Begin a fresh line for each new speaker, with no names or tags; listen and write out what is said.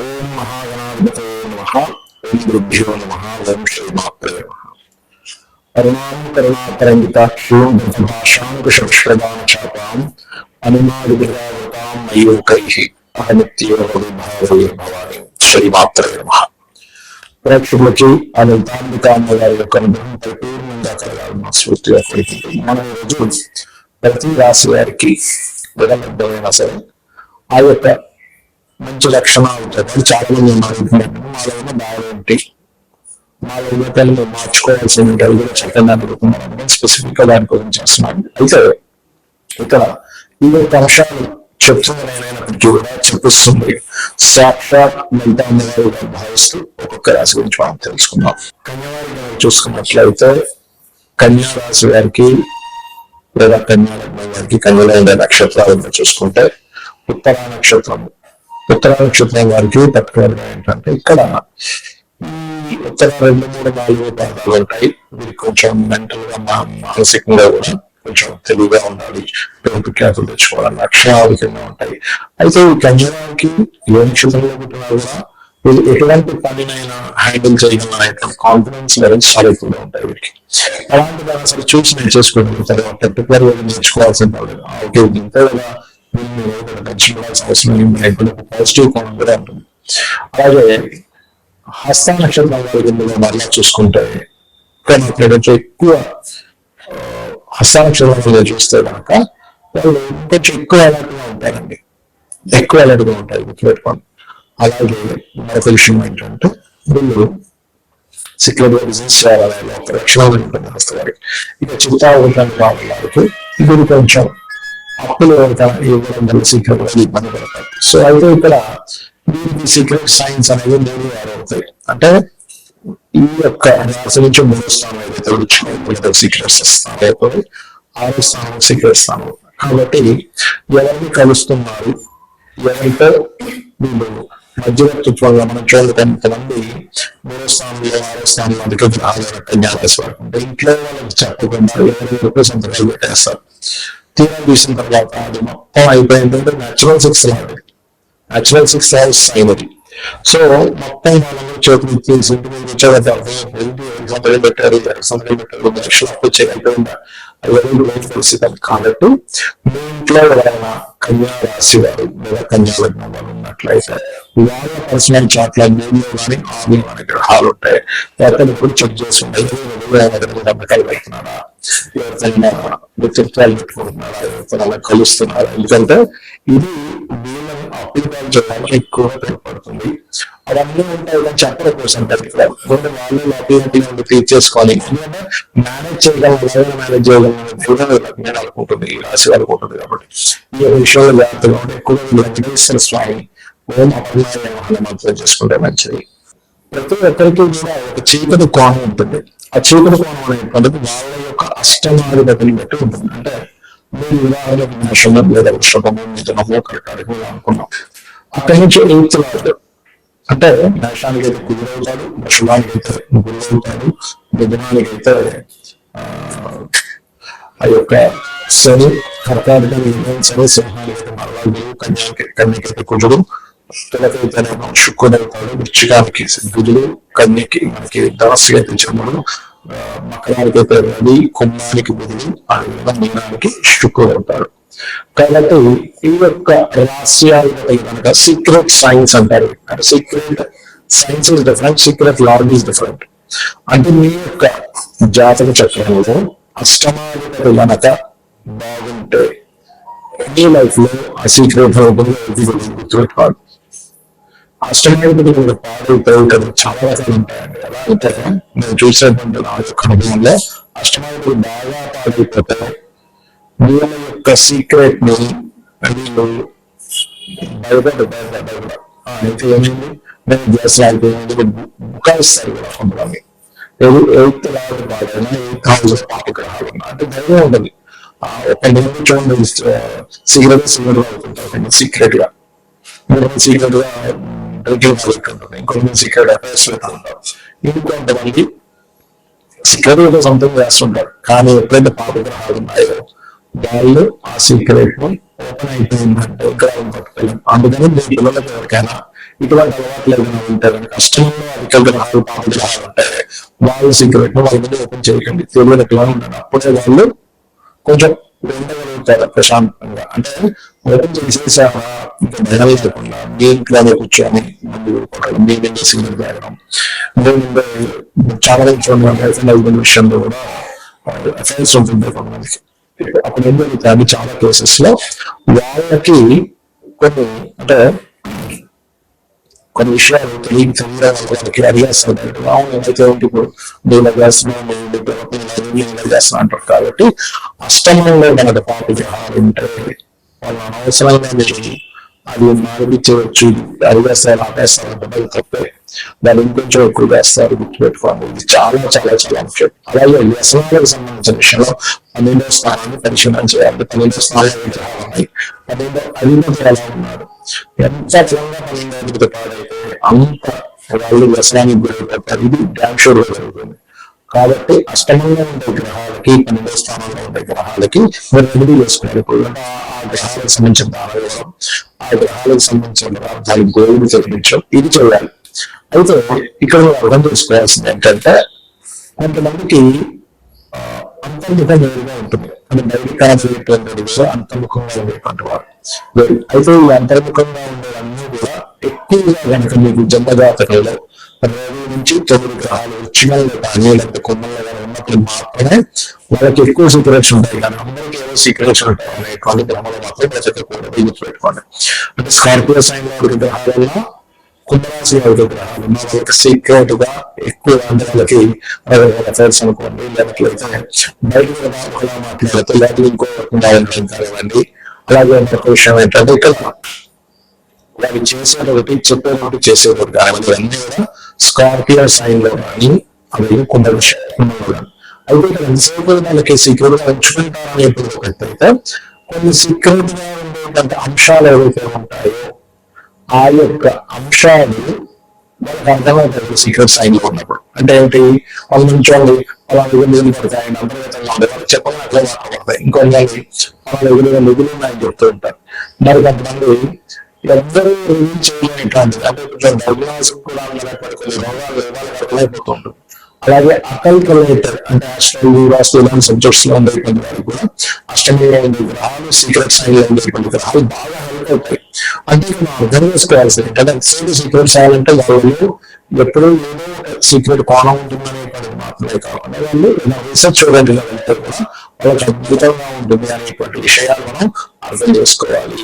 ఓం మహాగణాధిపతే నమ ఓం గురుభ్యో నమ ఓం శ్రీమాత్రే నమ అరుణాం కరుణాకరంగితాక్షీం భాషాంకుశప్రదాం చాపాం అనుమాదిభిరావతాం మయూకైః అహనిత్యో విభావే భవాని శ్రీమాత్రే నమ ప్రేక్షకులకి ఆ లలితాంబికామ్మ గారి యొక్క అనుభవం పరిపూర్ణంగా కలగాలని స్ఫూర్తిగా కోరుకుంటున్నాం మనం ఈరోజు ప్రతి రాశి వారికి విడలడ్డమైనా సరే ఆ యొక్క మంచి రక్షణ ఉంటుంది అది చాలా మంది ఉన్నారు మాలో ఉన్న బాగా ఏంటి మాలో ఉన్న మార్చుకోవాల్సిన కూడా చక్కగా అడుగుతున్నాను స్పెసిఫిక్గా దాని గురించి చేస్తున్నాను. అయితే ఇక్కడ ఈ యొక్క అంశాలు చెప్తున్నప్పటికీ కూడా చెప్పిస్తుంది. సాక్షాత్ లలితాంబగారు భావిస్తూ ఒక్కొక్క రాశి గురించి మనం తెలుసుకుందాం. కన్యావారి గారు చూసుకున్నట్లయితే కన్యా రాశి వారికి లేదా కన్యా లగ్నం వారికి కన్యలో ఉండే నక్షత్రాలను చూసుకుంటే ఉత్తర నక్షత్రము. ఉత్తర నక్షత్రం వారికి పర్టికులర్గా ఏంటంటే ఇక్కడ ఉత్తర రెండు మూడు నాలుగు పాదాలు ఉంటాయి. మీరు కొంచెం మెంటల్గా మానసికంగా కూడా కొంచెం తెలివిగా ఉండాలి. పేరు ఖ్యాతులు తెచ్చుకోవాలి లక్షణాధికంగా ఉంటాయి. అయితే ఈ కన్యవారికి ఏ నక్షత్రంలో పుట్టినా కూడా వీళ్ళు ఎటువంటి పనినైనా హ్యాండిల్ చేయగల కాన్ఫిడెన్స్ లెవెల్స్ చాలా ఎక్కువగా ఉంటాయి వీరికి అలాంటి దాన్ని అసలు చూసి నేను చేసుకోగలుగుతారు పర్టికులర్గా నేర్చుకోవాల్సిన ఓకే ఇంత అవసరం ఏం పాజిటివ్ కోణం కూడా ఉంటుంది అలాగే హస్త నక్షత్రం వారి ఇందులో మరలా చూసుకుంటే కానీ ఇక్కడ ఎక్కువ హస్త నక్షత్రం చూస్తే కనుక వాళ్ళు కొంచెం ఎక్కువ అలర్ట్గా ఉంటారండి ఎక్కువ అలర్ట్గా ఉంటాయి గుర్తుపెట్టుకోండి అలాగే మరొక విషయం ఏంటంటే వీళ్ళు సీక్రెట్ బిజినెస్ చేయాలనే ఒక లక్షణం ఉంటుంది హస్తగారికి ఇక చిత్తా ఉండడానికి వాళ్ళకి ఇది కొంచెం అప్పులు ఇవ్వడం వల్ల సీక్రెట్ ఇబ్బంది పడతాయి. సో అయితే ఇక్కడ సీక్రెట్ సైన్స్ అనేది మూడు అవుతాయి అంటే ఈ యొక్క రాశి నుంచి మూడు స్థానం ఏదైతే వచ్చినాయి సీక్రెట్స్ స్థానం అయిపోయి ఆరో స్థానం సీక్రెట్ స్థానం. కాబట్టి ఎవరిని కలుస్తున్నారు? ఎవరితో? వీళ్ళు మధ్యవర్తిత్వంగా మనం చూడలేదు కొంతమంది మూడో స్థానంలో ఆరో స్థానంలో అందుకే గ్రహాలు జ్ఞాపకం ఇంట్లో వాళ్ళకి చెప్పకుండా ఎవరికి సంతోషం పెట్టేస్తారు? తీరా చూసిన తర్వాత అది మొత్తం అయిపోయిందంటే న్యాచురల్ సిక్స్ లాంటిది న్యాచురల్ సిక్స్ హౌస్ అయినది సో మొత్తం వాళ్ళని చేతులు తీసి ఇంటి మీద వచ్చేవాళ్ళు సంతకం పెట్టారు? సంతకం పెట్టారు? లక్షలు అప్పు ఎవరు లైఫ్ పరిస్థితి అది కాబట్టి మీ ఇంట్లో ఎవరైనా కన్యా రాశి వారు లేదా కన్యా లగ్నం వారు ఉన్నట్లయితే వాళ్ళ పర్సనల్ చాట్ల మూడులో కానీ ఆరులో గ్రహాలు ఉంటాయి. ఎక్కడ ఇప్పుడు చెక్ చేస్తుంటాయి నమ్మకాలు పెడుతున్నారా? ఎవరికైనా వ్యక్తిత్వాలు పెట్టుకుంటున్నారా ఎవరికైనా కలుస్తున్నారా. ఎందుకంటే ఇది వీళ్ళని అప్లికాలు చేయడానికి ఎక్కువగా తోడ్పడుతుంది. అవన్నీ ఉంటాయి ఇలా చెప్పడం కోసం ఇక్కడ కొన్ని వాళ్ళు అప్లికేషన్ తీర్చేసుకోవాలి ఎందుకంటే మేనేజ్ చేయగలం మేనేజ్ చేయగలం నేను అనుకుంటుంది. ఈ రాశి అనుకుంటుంది కాబట్టి. ఈ విషయంలో జాగ్రత్తగా ఉంటే ఎక్కువగా స్వామి. ఓం అభిమాన మాత్రం చేసుకుంటే మంచిది. ప్రతి ఒక్కరికి కూడా ఒక చీకటి కోణం ఉంటుంది ఆ చీకటి కోణం అనేటువంటిది వాళ్ళ యొక్క అష్టమాధిపతిని బట్టి ఉంటుంది అంటే మీరు ఉదాహరణకు మేషము లేదా వృషభము మిథునము కర్కాటకము ఇలా అనుకున్నాం అక్కడి నుంచి ఎయిత్ లార్డ్ అంటే మేషానికి అయితే కుదురు అవుతాడు వృషభానికి అయితే గురువు అవుతాడు మిథునానికి అయితే ఆ, ఆ యొక్క శని కర్కాటకం శని సింహానికి అయితే మరలా గురువు కన్యాకి కన్యకి అయితే కుజుడు తులకైతేనేమో శుక్రుడు వృచ్చికానికి బుధుడు కన్యకి మనకి ధనస్సుగా అయితే చంద్రుడు మకరానికి అయితే రవి కుంభానికి బుధుడు ఆ విధంగా మీనానికి శుక్రుడు కాబట్టి ఈ యొక్క రహస్యాలు కనుక సీక్రెట్ సైన్స్ అంటారు అంటే secret science is different secret lord is different అంటే మీ యొక్క జాతక చక్రంలో అష్టమాధిపతి గనక బాగుంటే మీ లైఫ్లో ఆ సీక్రెట్ గుర్తుపెట్టుకోవాలి అష్టమాధిపతి మీద చాలా రకాలు ఉంటాయండి నేను చూసినటువంటి నా యొక్క అనుభవంలో అష్టమాధిపతి బాగా పాడైపోతారు వీళ్ళ యొక్క సీక్రెట్ని వీళ్ళు భయపడ్డ భయపడ్డ అయితే ఏమైంది నేను గ్యాస్ బుకాయిస్తారు కూడా కొంతమంది ఎయిత్ రావడం ఎయిత్ హౌస్ పాట గ్రహాలు అంటే ధైర్యం ఉంటుంది ఆ, ఒక నేను చూడండి సిగరెట్ సిగరెట్ అవుతుంటారు సీక్రెట్గా సీక్రెట్గా డ్రింకింగ్ ఉంటుంది ఇంకొంతమంది సీక్రెట్ అఫైర్స్ పెట్టుకుంటారు ఇంకొంతమంది సెక్యూరిటీతో ఏదో సంథింగ్ చేస్తుంటారు. కానీ ఎప్పుడైతే పాప గ్రహాలు ఉన్నాయో వాళ్ళు ఆ సీక్రెట్ని ఓపెన్ అయిపోయిందంటే గ్రహం పట్టుకోలేం అందుకని మీ పిల్లలకు ఎవరికైనా ఇటువంటి అలవాట్లు ఏమైనా ఉంటే కష్టంలో అధిక గ్రహాలు పాప గ్రహాలు ఉంటాయి వాళ్ళు సీక్రెట్ను వాళ్ళ మీద ఓపెన్ చేయకండి. తెలుగులో ఎట్లా ఉంటారు అప్పుడే వాళ్ళు కొంచెం ఉండగలుగుతారు ప్రశాంతంగా. అంటే ఓపెన్ చేసేసారా ఇంకా భయం లేకుండా మీ ఇంట్లోనే కూర్చొని ముందు కొట్టడం మీ మీద సిగ్నల్ తాగడం మీ చాలా చూడండి గర్ల్ఫ్రెండ్ హస్బెండ్ విషయంలో కూడా అఫైర్స్ ఉంటుంది కొంతమందికి అప్పుడు ఏం జరుగుతుంది చాలా కేసెస్లో వాళ్ళకి కొన్ని అంటే కొన్ని విషయాలు తెలియని తెలియడం వాళ్ళకి అవును అయితే ఏంటి ఇప్పుడు నేను చేస్తున్నాను నేను చేస్తున్నా అంటారు కాబట్టి అష్టమంలో మనకు పాటు గ్రహాలు ఉంటాయి వాళ్ళు అనవసరంగా అది మాడిపించవచ్చు అది వేస్తారు ఆ వేస్తారు అంటే తప్పే. దాన్ని ఇంకొంచెం ఎక్కువ వేస్తారు గుర్తుపెట్టుకోండి. ఇది చాలా చాలా చాలా ముఖ్యం అలాగే వ్యసనాలకు సంబంధించిన విషయంలో పన్నెండో స్థానాన్ని పరిశీలన చేయాలి. పన్నెండో స్థానాలు పన్నెండో అధిపతి ఎలా ఉన్నారు ఎంత త్వరగా పాడైతే అంత వాళ్ళు వ్యసనానికి గురవుతారు ఇది డ్యామ్ షూర్ జరుగుతుంది కాబట్టి అష్టమంగా ఉండే గ్రహాలకి పన్నెండో స్థానంలో ఉండే గ్రహాలకి మీరు రెమెడీ చేసుకోవాలి ఇప్పుడు ఆ గ్రహాలకు సంబంధించిన దానం ఆ గ్రహాలకు సంబంధించిన పదార్థాలు గోవులు తెప్పించడం ఇది చేయాలి అయితే ఇక్కడ అర్థం చేసుకోవాల్సింది ఏంటంటే కొంతమందికి అంతర్ముఖం నేరుగా ఉంటుంది అంటే బయట కనపడేటువంటి అంతర్ముఖంగా ఉండేటువంటి వారు అయితే ఈ అంతర్ముఖంగా ఉండేవన్నీ కూడా ఎక్కువగా కనుక మీకు జన్మజాతకంలో రెండు నుంచి తొమ్మిది గ్రహాలు వచ్చినాలు కానీ లేకపోతే కొమ్మలు కానీ ఉన్నప్పుడు మాత్రమే వాళ్ళకి ఎక్కువ సీక్రెట్స్ ఉంటాయి. కానీ అందరికీ ఏదో సీక్రెట్స్ ఉంటాయి. అనేటువంటి గ్రహాలు మాత్రమే బ్రతకకూడదు గుర్తుపెట్టుకోండి అంటే స్కార్పియో సైన్లో గ్రహాలలో కుంభరాశి యొక్క గ్రహాలు వాళ్ళకి సీక్రెట్గా ఎక్కువ అంటే వాళ్ళకి అఫైర్స్ అనుకోండి లేకపోతే బయట ఒకలా మాట్లాడితే లేకపోతే ఇంకో రకంగా ఉండడం అలాగే ఇంకొక విషయం ఏంటంటే ఇక్కడ వాళ్ళు చేసేది ఒకటి చెప్పేది ఒకటి చేసేది ఒకటి కానీ ఇవన్నీ కూడా స్కార్పియో సైన్లో కానీ అవి కుంభరాశి కుంభంలో అయితే ఇక్కడ ఎంతసేపు వాళ్ళకి సీక్రెట్గా ఉంచుకుంటారని ఎప్పుడు ఒకటి అయితే కొన్ని సీక్రెట్గా ఉండేటువంటి అంశాలు ఏవైతే ఉంటాయో ఆ యొక్క అంశాలు వాళ్ళకి అర్థమవుతాయి. సీక్రెట్ సైన్లో ఉన్నప్పుడు అంటే ఏంటి? వాళ్ళ నుంచి వాళ్ళు అలా ఎగులు పడతాయి అంతర్గతంగా ఉంటాయి వాళ్ళకి చెప్పడం అట్లా మాట్లాడతాయి ఇంకొన్ని వాళ్ళ ఎగులు ఎగులు ఉన్నాయని చెప్తూ ఉంటారు మరి కొంతమంది అంటే కొంచెం కూడా కొన్ని రోగాలు రోగాలు అలాగే అకల్ కలెక్టర్ అంటే అష్టమి రాష్ట్ర ఇలాంటి సబ్జెక్ట్స్లో ఉండేటువంటి వారు కూడా అష్టమి గ్రహాలు సీక్రెట్ సైన్లో ఉండేటువంటి గ్రహాలు బాగా హెల్ప్ అవుతాయి అంటే ఇక్కడ మనం అర్థం చేసుకోవాల్సింది. అంటే సీక్రెట్ చేయాలంటే వాళ్ళు ఎప్పుడు ఏదో సీక్రెట్ కోణం ఉంటుందనేటువంటి మాత్రమే కాకుండా వాళ్ళు రీసెర్చ్ ఓరియంటెడ్ వెళ్తే వాళ్ళకి అద్భుతంగా ఉంటుంది అనేటువంటి విషయాలు మనం అర్థం చేసుకోవాలి.